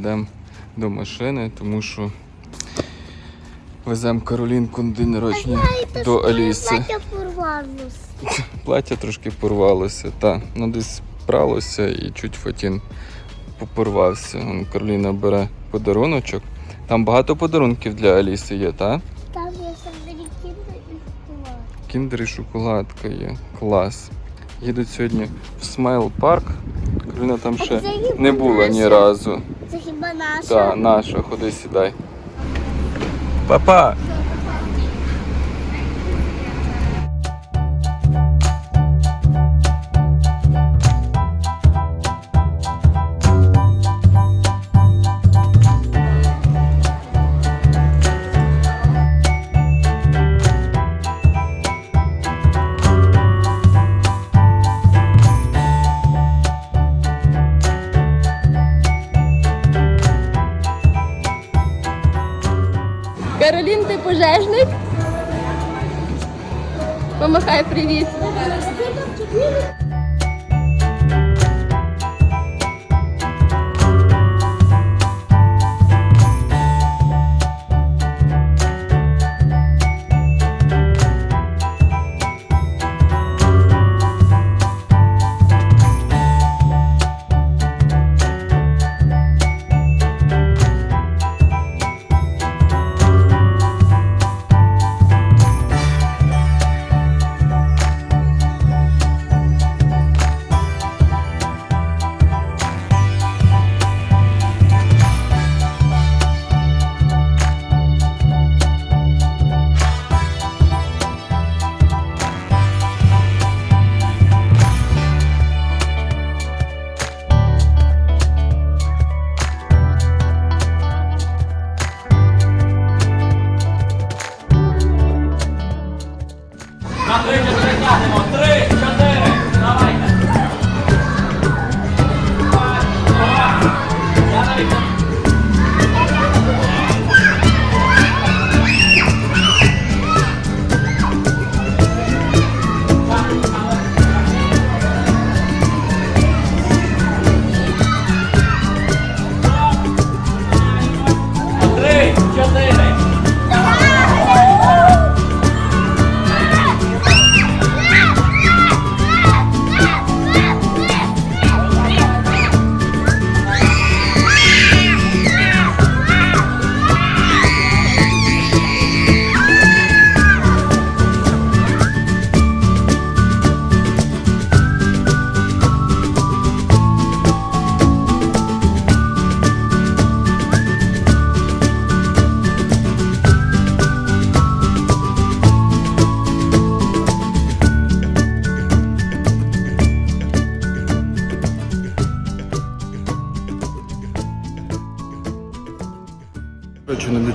Йдемо до машини, тому що веземо Каролінку на день народження до Аліси. Плаття трошки порвалося, та ну десь пралося і чуть фотін попорвався. Вон Кароліна бере подаруночок. Там багато подарунків для Аліси є, так? Там є сандалі кінда і шоколад. Кіндер і шоколадка є. Клас. Їдуть сьогодні в Смайл парк. Кароліна там ще не була ні разу. Наша? Так, наша, ходи сідай. Папа! Каролін, ти пожежник? Помахай привіт.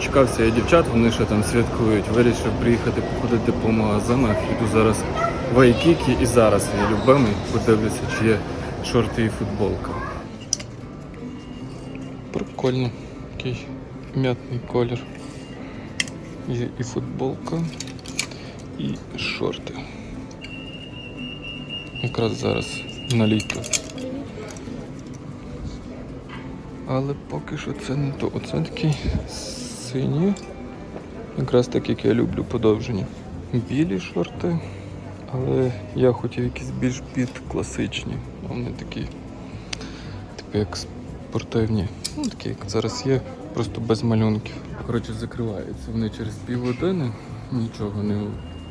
Дочекався я дівчат, вони ще там святкують. Вирішив приїхати походити по магазинах. Іду зараз в Айкікі і зараз я любимий подивлюся, чи є шорти і футболка. Прикольно. Такий м'ятний колір. Є і футболка, і шорти. Якраз зараз на літо. Але поки що це не то. Оце такі сині. Якраз так, як я люблю подовжені. Білі шорти. Але я хотів якісь більш під класичні. А Вони такі, типу як спортивні. Ну, такі, як зараз є, просто без малюнків. Коротше, закриваються вони через півгодини. Нічого не,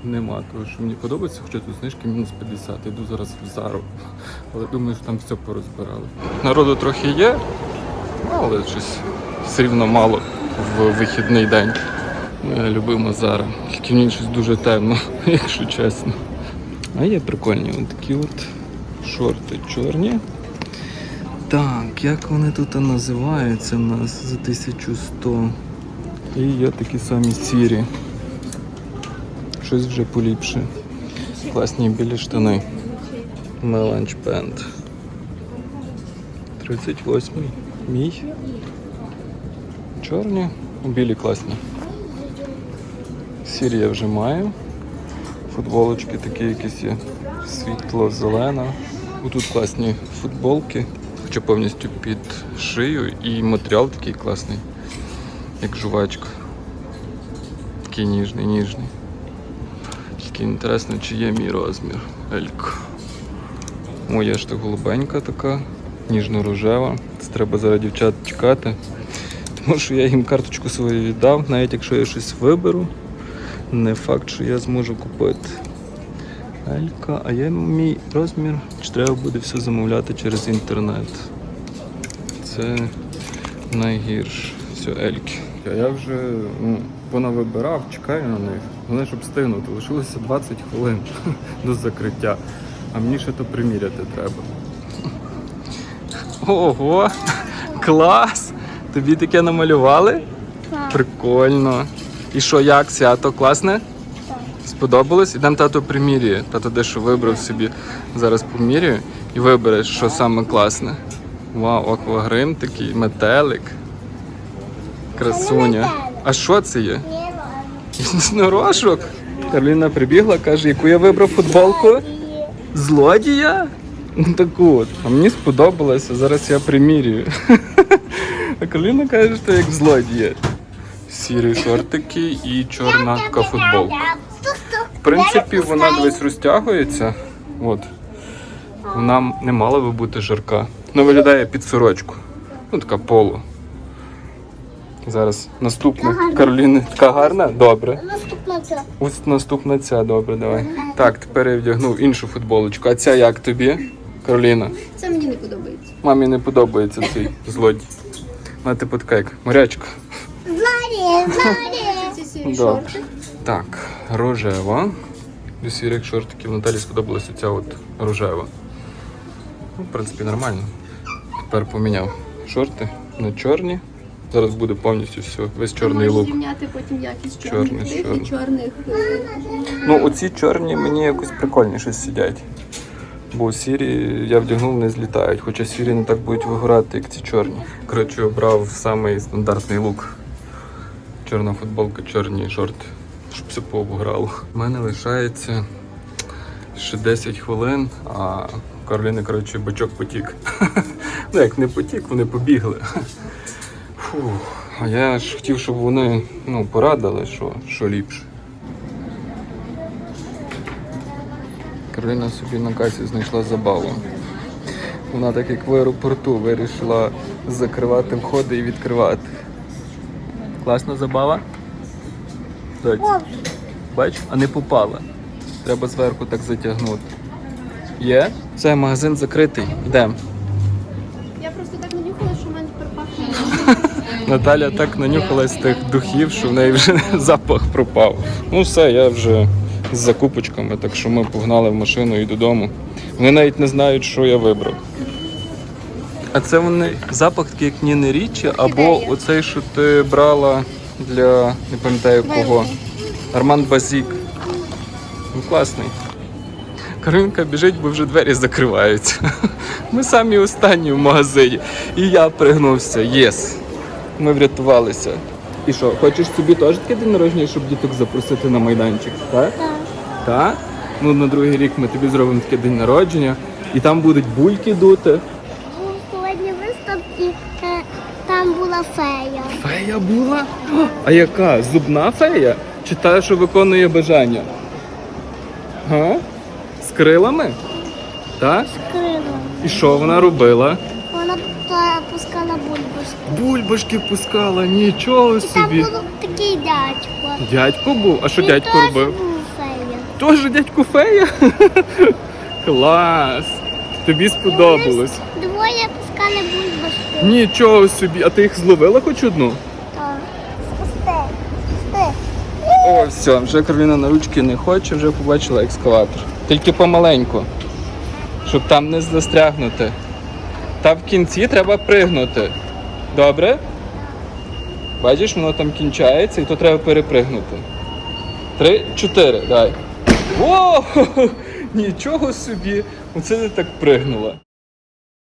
нема. Тому що мені подобається, хоча тут знижки мінус 50. Йду зараз в Зару. Але думаю, що там все порозбирали. Народу трохи є, але щось все рівно мало в вихідний день. Моя любима Зара. Тільки в ній щось дуже темно, якщо чесно. А є прикольні от такі от шорти чорні. Так, як вони тут називаються в нас за 1100. І є такі самі сірі. Щось вже поліпше. Класні білі штани. Меланч Бенд. 38 мій. Чорні, білі класні. Сірі я вже маю. Футболочки такі якісь є світло-зелена. Тут класні футболки. ще повністю під шию і матеріал такий класний, як жувачка. Такий ніжний, ніжний. Тільки інтересно, чи є мій розмір. Ельк. Є ж та голубенька така, ніжно-рожева. Це треба зараз дівчат чекати. Тому що я їм карточку свою віддав, навіть якщо я щось виберу, не факт, що я зможу купити. Елька, а є мій розмір, чи треба буде все замовляти через інтернет. Це найгірше. Все, Ельки. А я вже ну, понавибирав, чекаю на них. Вони щоб встигнути. Лишилося 20 хвилин до закриття. А мені ще то приміряти треба. Ого! Клас! Тобі таке намалювали? Так. Прикольно. І що, як свято? Класне? Сподобалось? Ідемо тато примірює. Тато дещо вибрав собі. Зараз помірюю і вибереш, що саме класне. Вау, аквагрим такий, метелик. Красуня. А що це є? Єдинорожок. Кароліна прибігла, каже, яку я вибрав футболку? Злодія? Ну таку от. А мені сподобалося, зараз я примірюю. А Кароліна каже, що як злодія. Сірі шортики і чорна така футболка. В принципі, вона десь розтягується. От. Вона не мала би бути жарка. Вона виглядає під сорочку. Ну, така поло. Зараз наступна Кароліни. Така гарна? Добре. Наступна це. Ось наступна ця, добре, давай. Так, тепер я вдягнув іншу футболочку. А ця як тобі, Кароліна? Це мені не подобається. Мамі не подобається цей злодій. Вона типу така як морячка. Знає, знає. Ці сірі Добре. шорти. Так, рожева. До сірих шортиків Наталі сподобалася ця от рожева. Ну, в принципі, нормально. Тепер поміняв шорти на чорні. Зараз буде повністю все, весь чорний Можеш лук. зрівняти потім якість Чорний чорних тих і чорним. чорних. е, Ну, оці чорні мені якось прикольніше сидять. Бо сірі я вдягнув, не злітають, хоча сірі не так будуть вигорати, як ці чорні. Коротше, обрав самий стандартний лук. Чорна футболка, чорні шорти, щоб все пообграло. У мене лишається ще 10 хвилин, а у Кароліни, коротше, бачок потік. ну як не потік, вони побігли. Фух, а я ж хотів, щоб вони ну, порадили, що, що ліпше. Кароліна собі на касі знайшла забаву. Вона так як в аеропорту вирішила закривати входи і відкривати. Класна забава? Доць, Бач, а не попала. Треба зверху так затягнути. Є? Все, магазин закритий. Йдемо. Я просто так нанюхала, що в мене тепер пахне. Наталя так нанюхалась тих духів, що в неї вже запах пропав. Ну все, я вже з закупочками, так що ми погнали в машину і додому. Вони навіть не знають, що я вибрав. А це вони запах такий, як Ніни Річі, або оцей, що ти брала для не пам'ятаю кого. Арман Базік. Ну, класний. Каринка біжить, бо вже двері закриваються. Ми самі останні в магазині. І я пригнувся. Єс. Ми врятувалися. І що, хочеш собі теж таке день народження, щоб діток запросити на майданчик? Так? Так. Так? Ну на другий рік ми тобі зробимо таке день народження. І там будуть бульки дути. Був сьогодні виставки, е, там була фея. Фея була? О, А яка? Зубна фея? Чи та, що виконує бажання? Га? З крилами? Так? З крилом. І що вона робила? Вона та пускала бульбашки. Бульбашки пускала, нічого І там собі. був такий дядько. Дядько був? А що Він дядько теж робив? був фея. Тоже дядько фея? Клас! Тобі сподобалось. Двоє пускали бульбашки. Нічого собі, а ти їх зловила хоч одну? Так. Спусти. Спусти. О, все, вже Кароліна на ручки не хоче, вже побачила екскаватор. Тільки помаленьку, щоб там не застрягнути. Та в кінці треба пригнути. Добре? Бачиш, воно там кінчається і то треба перепригнути. Три, чотири, дай. О! Нічого собі! Оце не так пригнула.